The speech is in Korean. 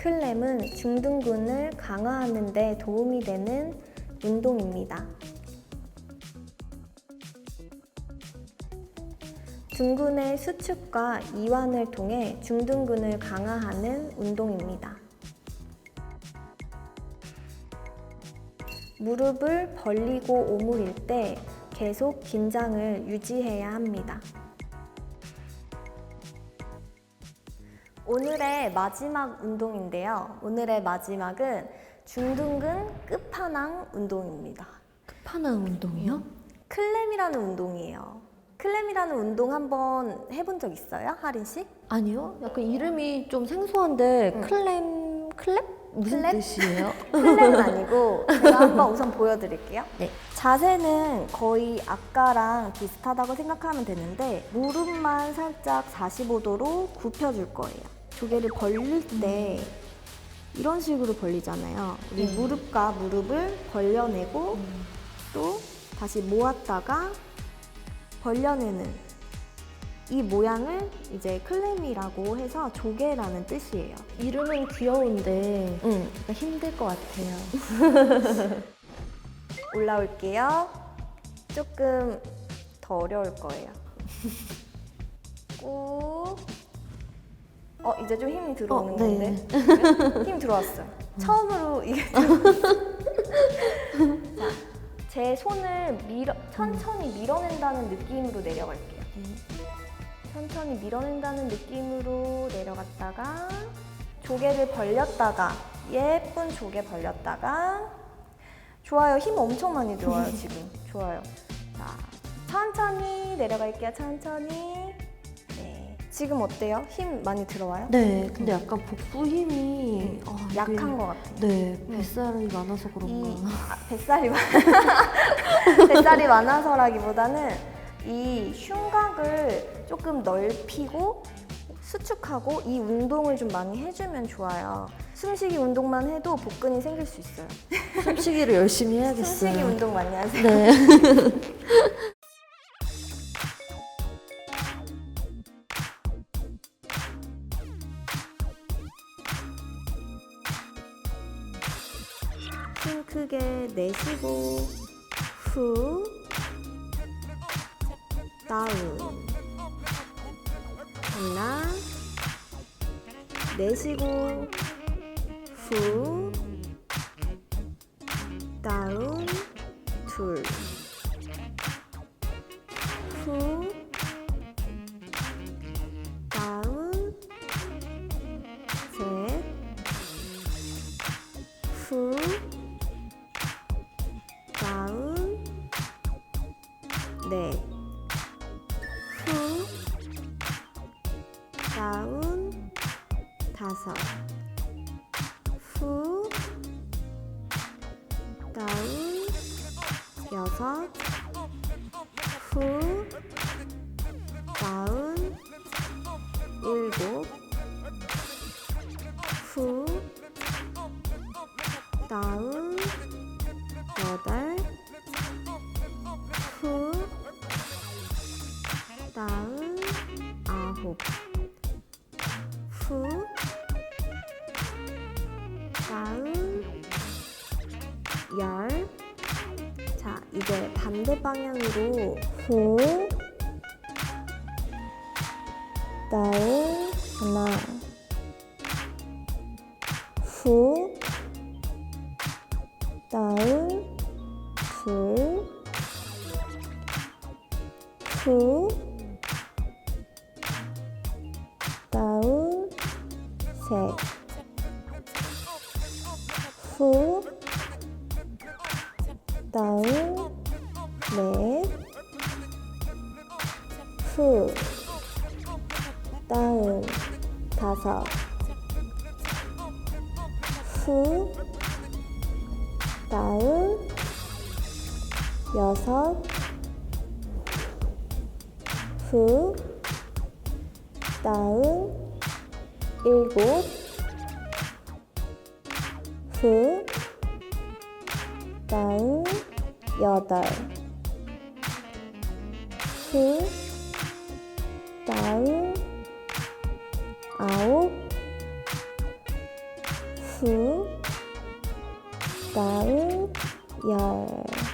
클램은 중둔근을 강화하는 데 도움이 되는 운동입니다. 둔근의 수축과 이완을 통해 중둔근을 강화하는 운동입니다. 무릎을 벌리고 오므릴 때 계속 긴장을 유지해야 합니다. 오늘의 마지막 운동인데요. 오늘의 마지막은 중둔근 끝판왕 운동입니다. 끝판왕 운동이요? 클램이라는 운동이에요. 클램이라는 운동 한번 해본 적 있어요, 하린 씨? 아니요. 약간 이름이 좀 생소한데 응. 클램 클랩 무슨 클랩? 뜻이에요? 클램은 아니고 제가 한번 우선 보여드릴게요. 네. 자세는 거의 아까랑 비슷하다고 생각하면 되는데 무릎만 살짝 45도로 굽혀줄 거예요. 조개를 벌릴 때 이런 식으로 벌리잖아요. 우리 네. 무릎과 무릎을 벌려내고 또 다시 모았다가 벌려내는 이 모양을 이제 클램이라고 해서 조개라는 뜻이에요. 이름은 귀여운데 응. 약간 힘들 것 같아요. 올라올게요. 조금 더 어려울 거예요. 꾹. 어, 이제 좀 힘이 들어오는 어, 건데. 네. 힘 들어왔어요. 처음으로 이게 들어왔어요. 자, 제 손을 밀어, 천천히 밀어낸다는 느낌으로 내려갈게요. 천천히 밀어낸다는 느낌으로 내려갔다가 조개를 벌렸다가 예쁜 조개 벌렸다가 좋아요. 힘 엄청 많이 들어와요, 지금. 좋아요. 자, 천천히 내려갈게요. 천천히. 네. 지금 어때요? 힘 많이 들어와요? 네, 근데 약간 복부 힘이 아, 이게- 약한 것 같아요. 네, 뱃살이 많아서 그런가. 이 아, 뱃살이 많 뱃살이 많아서라기보다는 이 흉곽을 조금 넓히고 수축하고 이 운동을 좀 많이 해주면 좋아요. 숨쉬기 운동만 해도 복근이 생길 수 있어요. 숨쉬기를 열심히 해야겠어요. 숨쉬기 운동 많이 하세요. 네. 힘 크게 내쉬고 후 다운. 하나 내쉬고 후 다운. 둘. 후, 넷, 후, 다운, 다섯, 후, 다운, 여섯, 후, 후, 다운, 열. 자, 이제 반대 방향으로 후, 다운, 하나, 후, 다운, 둘, 후, 셋, 후, 다운, 넷, 후, 다운, 다섯, 후, 다운, 여섯, 후, 다운, 일곱, 후, 다운, 여덟, 후, 다운, 아홉, 후, 다음, 열.